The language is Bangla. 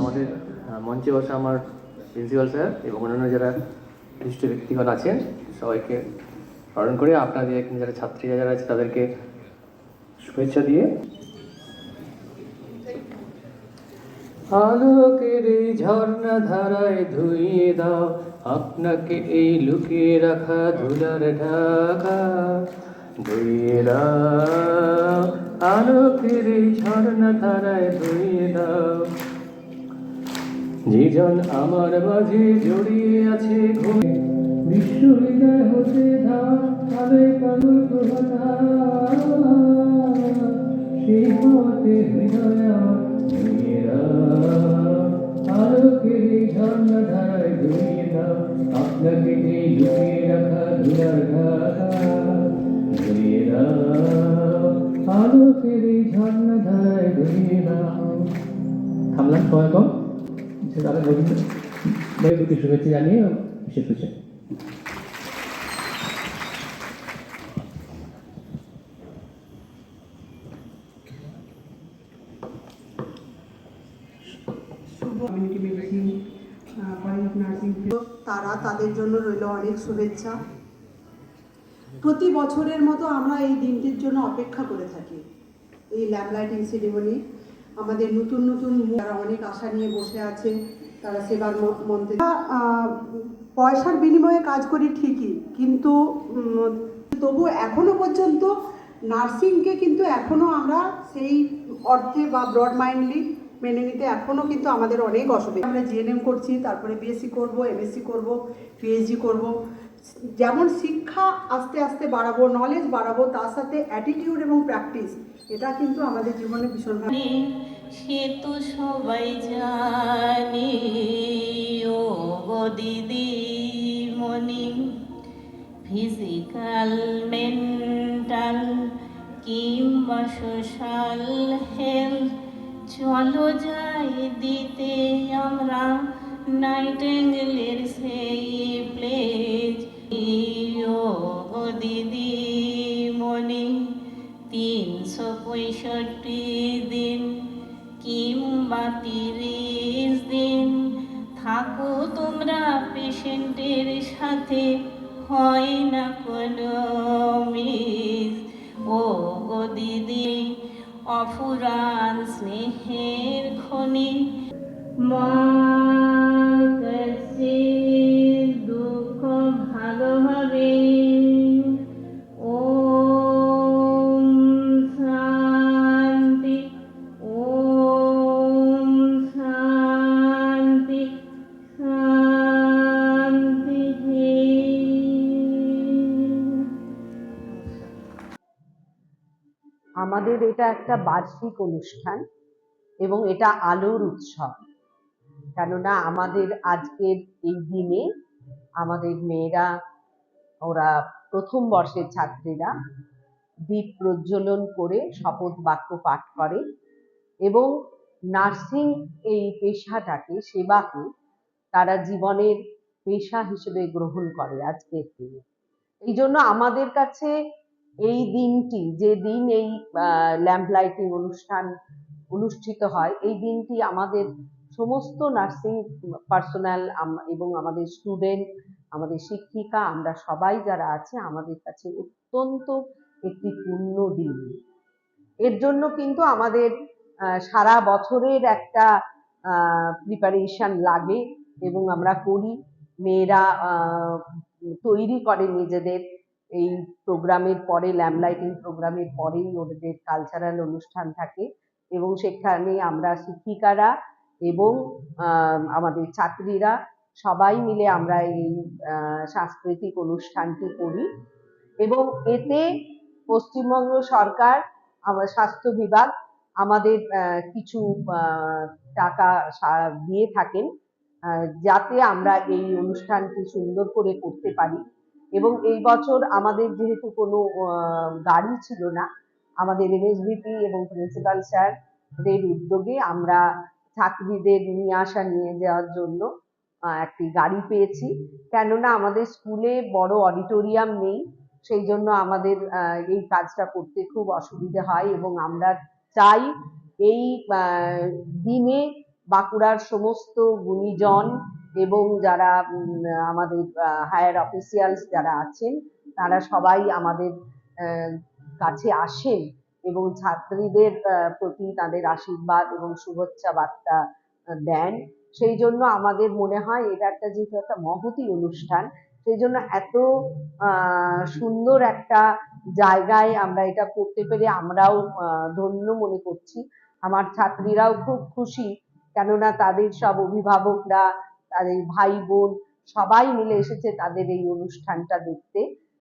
আমাদের মঞ্চে বসে আমার প্রিন্সিপাল স্যার এবং অন্যান্য যারা বিশিষ্ট ব্যক্তিগণ আছেন, সবাইকে স্মরণ করে আপনাদের এখানে যারা ছাত্রীরা যারা আছে, তাদেরকে শুভেচ্ছা দিয়ে আলোকের এই ঝর্ণা ধারায় ধুইয়ে দাও। আপনাকে এই লুকিয়ে রাখা ধুলার ঢাকা। ধুইয়ে দাও। আলোকের ঝর্ণা ধারায় ধুইয়ে দাও। যেজন আমার মাঝে জড়িয়ে আছে ঘুমে। বিশ্ব হতে ধার আলোয় কালো প্রভাতা। সেই পথে হৃদয় আলোকের ঝর্ণা ধারায় ধুইয়ে দাও। আপনাকে রাখা ধুলার দাও। ঝর্ণা ধারায় থামলাম সময় কম সে তারা প্রতি শুভেচ্ছা জানিয়ে তারা তাদের জন্য রইল অনেক শুভেচ্ছা। প্রতি বছরের মতো আমরা এই দিনটির জন্য অপেক্ষা করে থাকি। এই ল্যাম্প লাইটিং সেরিমনি, আমাদের নতুন নতুন যারা অনেক আশা নিয়ে বসে আছে তারা সেবার মন্ত্রে পয়সার বিনিময়ে কাজ করি ঠিকই, কিন্তু তবু এখনও পর্যন্ত নার্সিংকে কিন্তু এখনও আমরা সেই অর্থে বা ব্রড মাইন্ডলি মেনে নিতে এখনও কিন্তু আমাদের অনেক অসুবিধা। আমরা জিএনএম করছি, তারপরে বিএসসি করব এমএসসি করব পিএইচডি করব। যেমন শিক্ষা আস্তে আস্তে বাড়াবো নলেজ বাড়াবো, তার সাথে অ্যাটিটিউড এবং প্র্যাকটিস এটা কিন্তু আমাদের জীবনে ভীষণভাবে সে তো সবাই জানে। ও দিদি মনি ফিজিক্যাল মেন্টাল কিংবা সোশ্যাল হেলথ চলো যাই দিতে আমরা নাইটেঙ্গেলের সেই থাকো তোমরা পেশেন্টের সাথে, হয় না কোনো মিস। ও গো দিদি, অফুরান স্নেহের খনি। মা কাছে আমাদের এটা একটা বার্ষিক অনুষ্ঠান এবং এটা আলোর উৎসব। কেননা আমাদের আজকের এই দিনে আমাদের মেয়েরা, ওরা প্রথম বর্ষের ছাত্রীরা দ্বীপ প্রজ্বলন করে শপথ বাক্য পাঠ করে এবং নার্সিং এই পেশাটাকে, সেবাকে তারা জীবনের পেশা হিসেবে গ্রহণ করে আজকের দিনে। এই জন্য আমাদের কাছে এই দিনটি, যে দিন এই ল্যাম্প লাইটিং অনুষ্ঠান অনুষ্ঠিত হয়, এই দিনটি আমাদের সমস্ত নার্সিং পার্সোনাল এবং আমাদের স্টুডেন্ট, আমাদের শিক্ষিকা, আমরা সবাই যারা আছে, আমাদের কাছে অত্যন্ত একটি পূর্ণ দিন। এর জন্য কিন্তু আমাদের সারা বছরের একটা প্রিপারেশন লাগে এবং আমরা করি। মেয়েরা তৈরি করে নিজেদের। এই প্রোগ্রামের পরে ল্যাম্প লাইটিং প্রোগ্রামের পরেই ওদের কালচারাল অনুষ্ঠান থাকে এবং সেখানে আমরা শিক্ষিকারা এবং আমাদের ছাত্রীরা সবাই মিলে আমরা এই সাংস্কৃতিক অনুষ্ঠানটি করি এবং এতে পশ্চিমবঙ্গ সরকার, আমার স্বাস্থ্য বিভাগ আমাদের কিছু টাকা দিয়ে থাকেন যাতে আমরা এই অনুষ্ঠানটি সুন্দর করে করতে পারি। এবং এই বছর আমাদের যেহেতু কোনো গাড়ি ছিল না, আমাদের এনএসবিপি এবং প্রিন্সিপাল স্যারদের উদ্যোগে আমরা ছাত্রীদের নিয়ে আসা নিয়ে যাওয়ার জন্য একটি গাড়ি পেয়েছি। কেননা আমাদের স্কুলে বড় অডিটোরিয়াম নেই, সেই জন্য আমাদের এই কাজটা করতে খুব অসুবিধে হয় এবং আমরা চাই এই দিনে বাঁকুড়ার সমস্ত গুণীজন এবং যারা আমাদের হায়ার অফিসিয়ালস যারা আছেন, তারা সবাই আমাদের কাছে আসেন এবং ছাত্রীদের প্রতি তাদের আশীর্বাদ এবং শুভেচ্ছা বার্তা দেন। সেই জন্য আমাদের মনে হয় এটা একটা যেহেতু একটা মহতি অনুষ্ঠান, সেই জন্য এত সুন্দর একটা জায়গায় আমরা এটা করতে পেরে আমরাও ধন্য মনে করছি। আমার ছাত্রীরাও খুব খুশি, কেননা তাদের সব অভিভাবকরা তাদের ভাই বোন সবাই মিলে এসেছে তাদের এই অনুষ্ঠানটা দেখতে।